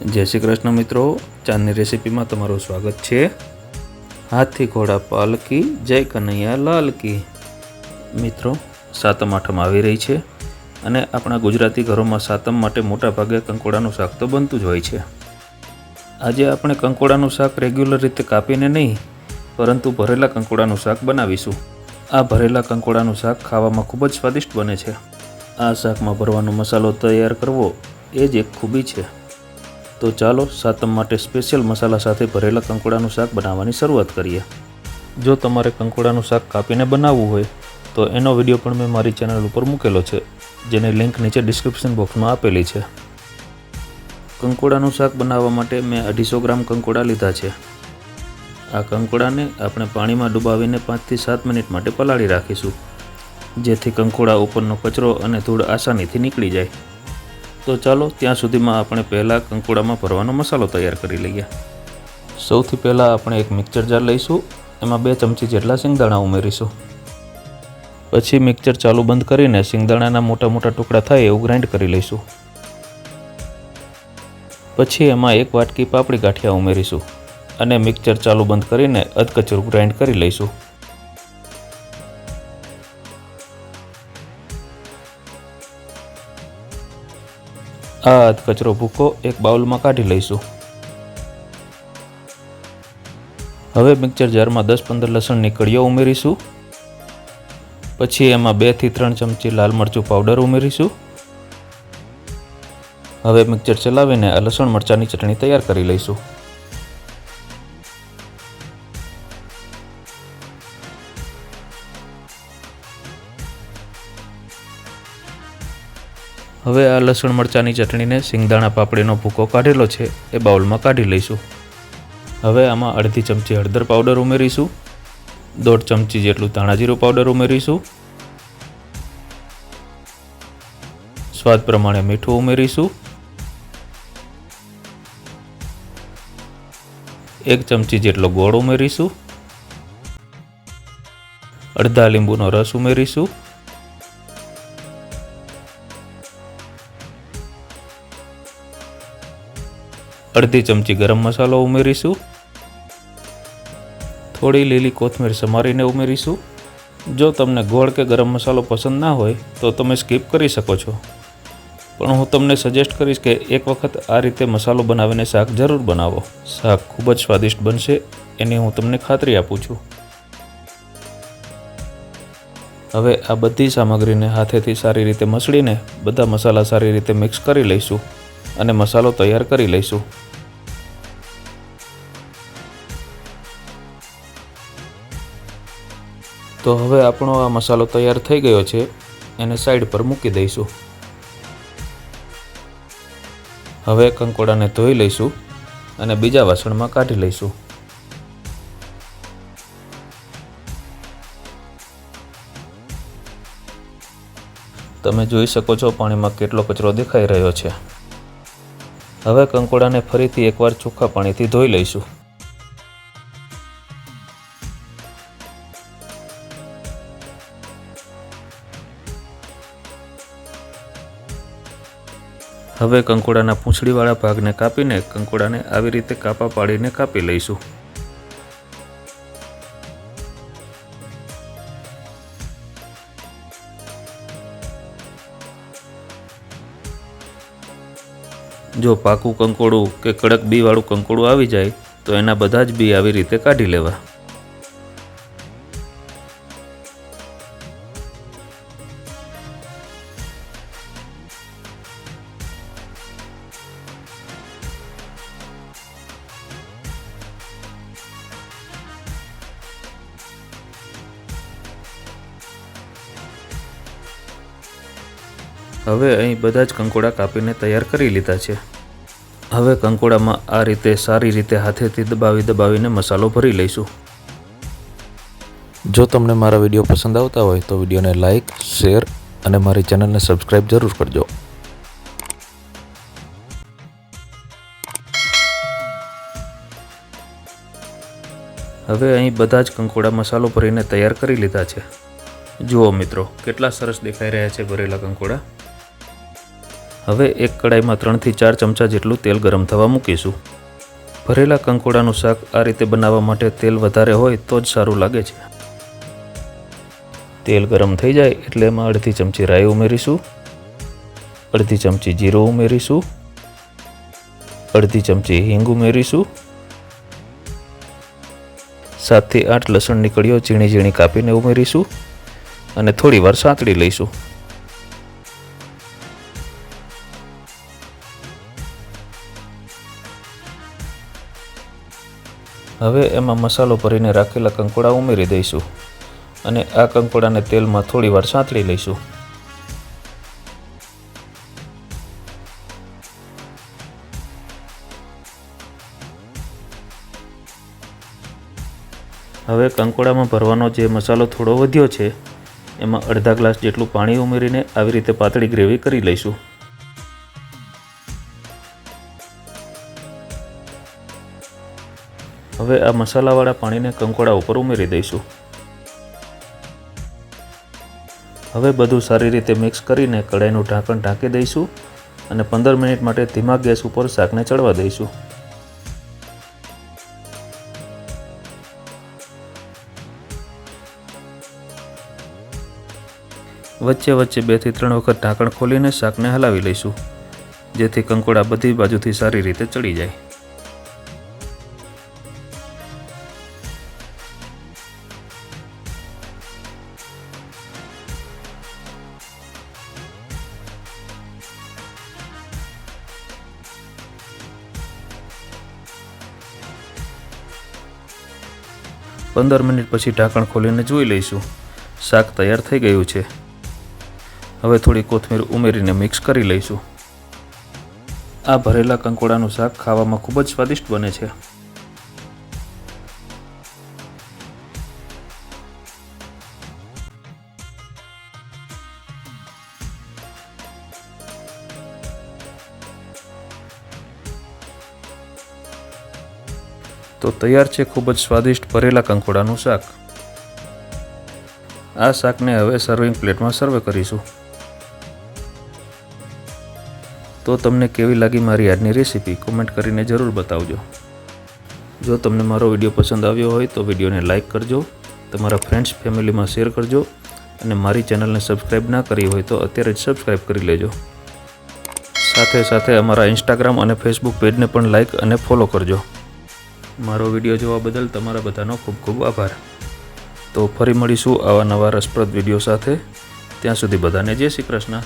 જય શ્રી કૃષ્ણ મિત્રો. ચાંદની રેસીપીમાં તમારું સ્વાગત છે. હાથી ઘોડા પાલકી, જય કનૈયા લાલકી. મિત્રો, સાતમ આઠમ આવી રહી છે અને આપણા ગુજરાતી ઘરોમાં સાતમ માટે મોટા ભાગે કંકોડાનું શાક તો બનતું જ હોય છે. આજે આપણે કંકોડાનું શાક રેગ્યુલર રીતે કાપીને નહીં, પરંતુ ભરેલા કંકોડાનું શાક બનાવીશું. આ ભરેલા કંકોડાનું શાક ખાવામાં ખૂબ જ સ્વાદિષ્ટ બને છે. આ શાકમાં ભરવાનો મસાલો તૈયાર કરવો એ જ એક ખૂબી છે. તો ચાલો સાતમ માટે સ્પેશિયલ મસાલા સાથે ભરેલા કંકોડાનું શાક બનાવવાની શરૂઆત કરીએ. જો તમારે કંકોડાનું શાક કાપીને બનાવવું હોય, તો એનો વીડિયો પણ મેં મારી ચેનલ ઉપર મૂકેલો છે, જેની લિંક નીચે ડિસ્ક્રિપ્શન બોક્સમાં આપેલી છે. કંકોડાનું શાક બનાવવા માટે મેં અઢીસો ગ્રામ કંકોડા લીધા છે. આ કંકોડાને આપણે પાણીમાં ડુબાવીને પાંચથી સાત મિનિટ માટે પલાળી રાખીશું, જેથી કંકોડા ઉપરનો કચરો અને ધૂળ આસાનીથી નીકળી જાય. તો ચાલો ત્યાં સુધીમાં આપણે પહેલાં કંકોડામાં ભરવાનો મસાલો તૈયાર કરી લઈએ. સૌથી પહેલાં આપણે એક મિક્સર જાર લઈશું. એમાં બે ચમચી જેટલા સિંગદાણા ઉમેરીશું. પછી મિક્સર ચાલુ બંધ કરીને સિંગદાણાના મોટા મોટા ટુકડા થાય એવું ગ્રાઇન્ડ કરી લઈશું. પછી એમાં એક વાટકી પાપડી ગાંઠિયા ઉમેરીશું. અને મિક્સર ચાલુ બંધ કરીને અધકચરું ગ્રાઇન્ડ કરી લઈશું. આ અધ કચરો ભૂકો એક બાઉલમાં કાઢી લઈશું. હવે મિક્સર જારમાં દસ પંદર લસણની કળીઓ ઉમેરીશું. પછી એમાં બેથી ત્રણ ચમચી લાલ મરચું પાવડર ઉમેરીશું. હવે મિક્સર ચલાવીને આ લસણ મરચાંની ચટણી તૈયાર કરી લઈશું. હવે આ લસણ મરચાંની ચટણીને સિંગદાણા પાપડીનો ભૂકો કાઢેલો છે, એ બાઉલમાં કાઢી લઈશું. હવે આમાં અડધી ચમચી હળદર પાવડર ઉમેરીશું. દોઢ ચમચી જેટલું ધાણાજીરું પાવડર ઉમેરીશું. સ્વાદ પ્રમાણે મીઠું ઉમેરીશું. એક ચમચી જેટલો ગોળ ઉમેરીશું. અડધા લીંબુનો રસ ઉમેરીશું. અડધી ચમચી ગરમ મસાલો ઉમેરીશું. થોડી લીલી કોથમીર સમારીને ઉમેરીશું. જો તમને ગોળ કે ગરમ મસાલો પસંદ ના હોય, તો તમે સ્કીપ કરી શકો છો. પણ હું તમને સજેસ્ટ કરીશ કે એક વખત આ રીતે મસાલો બનાવીને શાક જરૂર બનાવો. શાક ખૂબ જ સ્વાદિષ્ટ બનશે, એની હું તમને ખાતરી આપું છું. હવે આ બધી સામગ્રીને હાથેથી સારી રીતે મસળીને બધા મસાલા સારી રીતે મિક્સ કરી લઈશું. અને મસાલો તૈયાર કરી લઈશું. તો હવે આપણો આ મસાલો તૈયાર થઈ ગયો છે, એને સાઈડ પર મૂકી દઈશું. હવે કંકોડાને ધોઈ લઈશું અને બીજા વાસણમાં કાઢી લઈશું. તમે જોઈ શકો છો પાણીમાં કેટલો કચરો દેખાઈ રહ્યો છે. હવે કંકોડાને ફરીથી એકવાર ચોખ્ખા પાણીથી ધોઈ લઈશું. હવે કંકોડાના પૂંછડીવાળા ભાગને કાપીને કંકોડાને આવી રીતે કાપા પાડીને કાપી લઈશું. જો પાકું કંકોડું કે કડક બીવાળું કંકોડું આવી જાય, તો એના બધા જ બી આવી રીતે કાઢી લેવા. હવે અહીં બધા જ કંકોડા કાપીને તૈયાર કરી લીધા છે. હવે કંકોડામાં આ રીતે સારી રીતે હાથેથી દબાવી દબાવીને મસાલો ભરી લઈશું. જો તમને મારા વીડિયો પસંદ આવતા હોય તો વિડીયોને લાઇક શેર અને મારી ચેનલને સબસ્ક્રાઈબ જરૂર કરજો. હવે અહીં બધા જ કંકોડા મસાલો ભરીને તૈયાર કરી લીધા છે. જુઓ મિત્રો કેટલા સરસ દેખાઈ રહ્યા છે ભરેલા કંકોડા. હવે એક કડાઈમાં ત્રણથી ચાર ચમચા જેટલું તેલ ગરમ થવા મૂકીશું. ભરેલા કંકોડાનું શાક આ રીતે બનાવવા માટે તેલ વધારે હોય તો જ સારું લાગે છે. તેલ ગરમ થઈ જાય એટલે એમાં અડધી ચમચી રાઈ ઉમેરીશું. અડધી ચમચી જીરું ઉમેરીશું. અડધી ચમચી હિંગ ઉમેરીશું. સાતથી આઠ લસણની કળીઓ ઝીણી ઝીણી કાપીને ઉમેરીશું અને થોડી વાર સાંતળી લઈશું. હવે એમાં મસાલો ભરીને રાખેલા કંકોડા ઉમેરી દઈશું અને આ કંકોડાને તેલમાં થોડી વાર સાંતળી લઈશું. હવે કંકોડામાં ભરવાનો જે મસાલો થોડો વધ્યો છે, એમાં અડધા ગ્લાસ જેટલું પાણી ઉમેરીને આવી રીતે પાતળી ગ્રેવી કરી લઈશું. હવે આ મસાલાવાળા પાણીને કંકોડા ઉપર ઉમેરી દઈશું. હવે બધું સારી રીતે મિક્સ કરીને કડાઈનું ઢાંકણ ઢાંકી દઈશું અને પંદર મિનિટ માટે ધીમા ગેસ ઉપર શાકને ચડવા દઈશું. વચ્ચે વચ્ચે બેથી ત્રણ વખત ઢાંકણ ખોલીને શાકને હલાવી લઈશું, જેથી કંકોડા બધી બાજુથી સારી રીતે ચડી જાય. પંદર મિનિટ પછી ઢાંકણ ખોલીને જોઈ લઈશું. શાક તૈયાર થઈ ગયું છે. હવે થોડી કોથમીર ઉમેરીને મિક્સ કરી લઈશું. આ ભરેલા કંકોડાનું શાક ખાવામાં ખૂબ જ સ્વાદિષ્ટ બને છે. તો તૈયાર છે ખૂબ જ સ્વાદિષ્ટ ભરેલા કંકોડાનું શાક. આ શાકને હવે સર્વિંગ પ્લેટમાં સર્વ કરીશું. તો તમને કેવી લાગી મારી આજની રેસીપી? કોમેન્ટ કરીને જરૂર બતાવજો. જો તમને મારો વીડિયો પસંદ આવ્યો હોય તો વિડીયોને લાઇક કરજો, તમારા ફ્રેન્ડ્સ ફેમિલીમાં શેર કરજો અને મારી ચેનલને સબસ્ક્રાઈબ ના કરી હોય તો અત્યારે જ સબસ્ક્રાઈબ કરી લેજો. સાથે સાથે અમારા ઇન્સ્ટાગ્રામ અને ફેસબુક પેજને પણ લાઇક અને ફોલો કરજો. મારો વીડિયો જોવા બદલ તમારા બધાનો ખૂબ ખૂબ આભાર. તો ફરી મળીશું આવા નવા રસપ્રદ વીડિયો સાથે. ત્યાં સુધી બધાને જય શ્રી કૃષ્ણ.